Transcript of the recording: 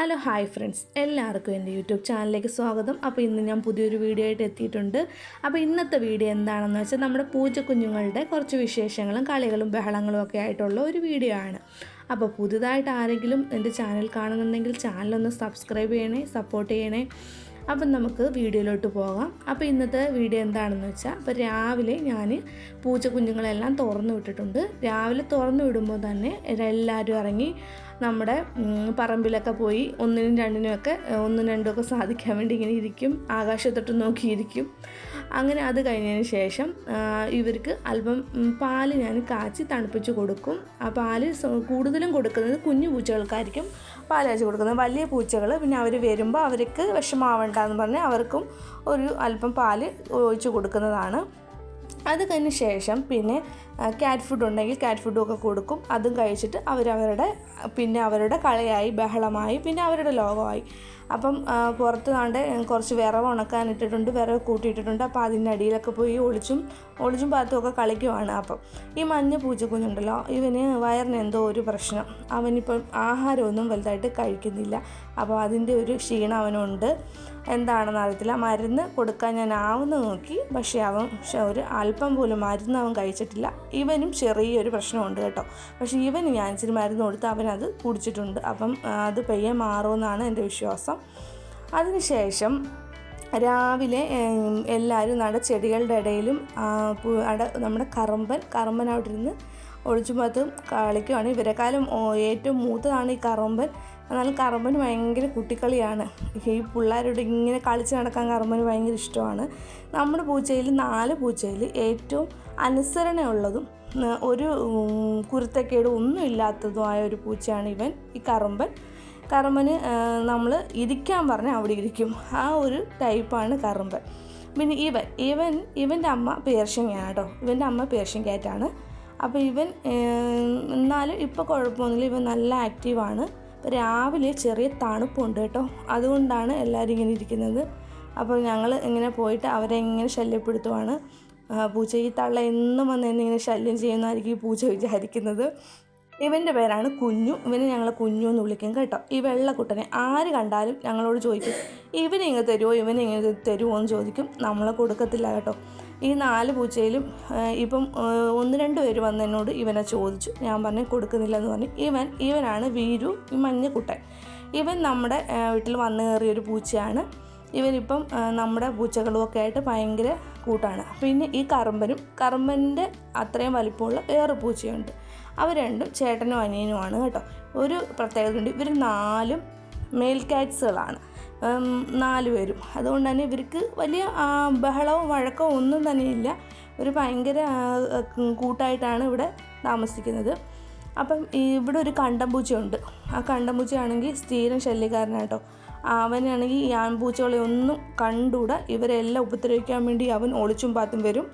Hello hi friends. എല്ലാവർക്കും എന്റെ YouTube ചാനലിലേക്ക് സ്വാഗതം. അപ്പോൾ ഇന്ന് ഞാൻ പുതിയൊരു വീഡിയോ ആയിട്ട് എത്തിയിട്ടുണ്ട്. അപ്പോൾ ഇന്നത്തെ വീഡിയോ എന്താണെന്ന് വെച്ചാൽ നമ്മുടെ പൂജക്കുഞ്ഞുങ്ങളുടെ കുറച്ച് വിശേഷങ്ങളും കളികളും ബഹളങ്ങളും ഒക്കെ ആയിട്ടുള്ള ഒരു വീഡിയോ ആണ്. അപ്പോൾ പുതുതായിട്ട് ആരെങ്കിലും എന്റെ ചാനൽ കാണുന്നുണ്ടെങ്കിൽ ചാനലൊന്ന് സബ്സ്ക്രൈബ് ചെയ്യണേ സപ്പോർട്ട് ചെയ്യണേ. അപ്പം നമുക്ക് വീഡിയോയിലോട്ട് പോകാം. അപ്പോൾ ഇന്നത്തെ വീഡിയോ എന്താണെന്ന് വെച്ചാൽ അപ്പോൾ രാവിലെ ഞാൻ പൂച്ച കുഞ്ഞുങ്ങളെല്ലാം തുറന്നു വിട്ടിട്ടുണ്ട്. രാവിലെ തുറന്നു വിടുമ്പോൾ തന്നെ എല്ലാവരും ഇറങ്ങി നമ്മുടെ പറമ്പിലൊക്കെ പോയി ഒന്നിനും രണ്ടിനുമൊക്കെ ഒന്നും രണ്ടുമൊക്കെ സാധിക്കാൻ വേണ്ടി ഇങ്ങനെ ഇരിക്കും ആകാശത്തൊട്ട് നോക്കിയിരിക്കും. അങ്ങനെ അത് കഴിഞ്ഞതിന് ശേഷം ഇവർക്ക് അല്പം പാൽ പാൽ ഞാൻ കാച്ചി തണുപ്പിച്ച് കൊടുക്കും. ആ പാൽ കൂടുതലും കൊടുക്കുന്നത് കുഞ്ഞു പൂച്ചകൾക്കായിരിക്കും പാൽ കാച്ചി കൊടുക്കുന്നത്. വലിയ പൂച്ചകൾ പിന്നെ അവർ വരുമ്പോൾ അവർക്ക് വിഷമാവണ്ടെന്ന് പറഞ്ഞ് അവർക്കും ഒരു അല്പം പാൽ ഒഴിച്ച് കൊടുക്കുന്നതാണ്. അത് കഴിഞ്ഞ ശേഷം പിന്നെ ക്യാറ്റ് ഫുഡ് ഉണ്ടെങ്കിൽ ക്യാറ്റ് ഫുഡൊക്കെ കൊടുക്കും. അതും കഴിച്ചിട്ട് അവരവരുടെ പിന്നെ അവരുടെ കളയായി ബഹളമായി പിന്നെ അവരുടെ ലോകമായി. അപ്പം പുറത്ത് കണ്ട് കുറച്ച് വിറവ് ഉണക്കാൻ ഇട്ടിട്ടുണ്ട് വിറവ് കൂട്ടിയിട്ടിട്ടുണ്ട്. അപ്പോൾ അതിന്റെ അടിയിലൊക്കെ പോയി ഒളിച്ചും ഒളിച്ചും പാത്തുമൊക്കെ കളിക്കുവാണ് അപ്പം. ഈ മഞ്ഞ പൂച്ചക്കുഞ്ഞുണ്ടല്ലോ ഇവന് വയറിന് എന്തോ ഒരു പ്രശ്നം. അവനിപ്പം ആഹാരമൊന്നും വലുതായിട്ട് കഴിക്കുന്നില്ല. അപ്പോൾ അതിന്റെ ഒരു ക്ഷീണം അവനുണ്ട്. എന്താണെന്ന് അറിയത്തില്ല. മരുന്ന് കൊടുക്കാൻ ഞാൻ ആവുന്ന നോക്കി പക്ഷേ അവൻ ഒരു അല്പം പോലും മരുന്ന് അവൻ കഴിച്ചിട്ടില്ല. ഇവനും ചെറിയൊരു പ്രശ്നമുണ്ട് കേട്ടോ. പക്ഷേ ഇവന് ഞാൻ ഇച്ചിരി മരുന്ന് കൊടുത്ത് അവനത് കുടിച്ചിട്ടുണ്ട്. അപ്പം അത് പെയ്യെ മാറുമെന്നാണ് എന്റെ വിശ്വാസം. അതിനുശേഷം രാവിലെ എല്ലാവരും നട ചെടികളുടെ ഇടയിലും അട നമ്മുടെ കറമ്പൻ കറമ്പൻ അവിടെ ഇരുന്ന് ഒളിച്ചുമാത്തും കളിക്കുവാണ്. ഇവരെക്കാളും ഏറ്റവും മൂത്തതാണ് ഈ കറമ്പൻ. എന്നാലും കറമ്പന് ഭയങ്കര കുട്ടിക്കളിയാണ്. ഈ പിള്ളേരോട് ഇങ്ങനെ കളിച്ച് നടക്കാൻ കറമ്പന് ഭയങ്കര ഇഷ്ടമാണ്. നമ്മുടെ പൂച്ചയിൽ നാല് പൂച്ചയിൽ ഏറ്റവും അനുസരണയുള്ളതും ഒരു കുരുത്തക്കേട് ഒന്നും ഇല്ലാത്തതുമായ ഒരു പൂച്ചയാണ് ഇവൻ ഈ കറമ്പൻ. കറുമ്പന് നമ്മൾ ഇരിക്കാൻ പറഞ്ഞാൽ അവിടെ ഇരിക്കും. ആ ഒരു ടൈപ്പാണ് കറമ്പൻ. പിന്നെ ഇവൻ ഇവൻ ഇവന്റെ അമ്മ പേർഷ്യങ്ങയാണ് കേട്ടോ. ഇവന്റെ അമ്മ പേർഷ്യൻ ക്യാറ്റാണ് അപ്പോൾ ഇവൻ എന്നാലും ഇപ്പോൾ കുഴപ്പമൊന്നുമില്ല. ഇവൻ നല്ല ആക്റ്റീവാണ്. ഇപ്പോൾ രാവിലെ ചെറിയ തണുപ്പുണ്ട് കേട്ടോ. അതുകൊണ്ടാണ് എല്ലാവരും ഇങ്ങനെ ഇരിക്കുന്നത്. അപ്പോൾ ഞങ്ങൾ ഇങ്ങനെ പോയിട്ട് അവരെ ഇങ്ങനെ ശല്യപ്പെടുത്തുവാണ്. പൂച്ച ഈ തള്ള എന്നും വന്ന് എന്നെ ഇങ്ങനെ ശല്യം ചെയ്യുന്നതായിരിക്കും ഈ പൂച്ച വിചാരിക്കുന്നത്. ഇവന്റെ പേരാണ് കുഞ്ഞു. ഇവനെ ഞങ്ങൾ കുഞ്ഞു എന്ന് വിളിക്കും കേട്ടോ. ഈ വെള്ളക്കുട്ടനെ ആര് കണ്ടാലും ഞങ്ങളോട് ചോദിക്കും ഇവനെ ഇങ്ങനെ തരുമോ ഇവനെ ഇങ്ങനെ തരുമോ എന്ന് ചോദിക്കും. നമ്മളെ കൊടുക്കത്തില്ല കേട്ടോ. ഈ നാല് പൂച്ചയിലും ഇപ്പം ഒന്ന് രണ്ട് പേര് വന്ന് എന്നോട് ഇവനെ ചോദിച്ചു. ഞാൻ പറഞ്ഞു കൊടുക്കുന്നില്ല എന്ന് പറഞ്ഞു. ഇവൻ ഇവനാണ് വീരു ഈ മഞ്ഞക്കുട്ടൻ ഇവൻ നമ്മുടെ വീട്ടിൽ വന്നു കയറിയ ഒരു പൂച്ചയാണ്. ഇവരിപ്പം നമ്മുടെ പൂച്ചകളും ഒക്കെ ആയിട്ട് ഭയങ്കര കൂട്ടാണ്. പിന്നെ ഈ കറമ്പനും കറമ്പന്റെ അത്രയും വലിപ്പമുള്ള വേറെ പൂച്ചയുണ്ട്. അവർ രണ്ടും ചേട്ടനും അനിയനുമാണ് കേട്ടോ. ഒരു പ്രത്യേകത ഉണ്ട് ഇവർ നാലും മെയിൽ കാറ്റ്സുകളാണ് നാല് പേരും. അതുകൊണ്ട് തന്നെ ഇവർക്ക് വലിയ ബഹളവും വഴക്കവും ഒന്നും തന്നെ ഇല്ല. ഒരു ഭയങ്കര കൂട്ടായിട്ടാണ് ഇവിടെ താമസിക്കുന്നത്. അപ്പം ഇവിടെ ഒരു കണ്ടംപൂച്ചയുണ്ട്. ആ കണ്ടംപൂച്ചയാണെങ്കിൽ സ്ഥിരം ശല്യക്കാരനായിട്ടോ അവനാണെങ്കിൽ ഈ ആൺപൂച്ചകളെ ഒന്നും കണ്ടുകൂടാ ഇവരെല്ലാം ഉപദ്രവിക്കാൻ വേണ്ടി അവൻ ഒളിച്ചും പാത്തും വരും.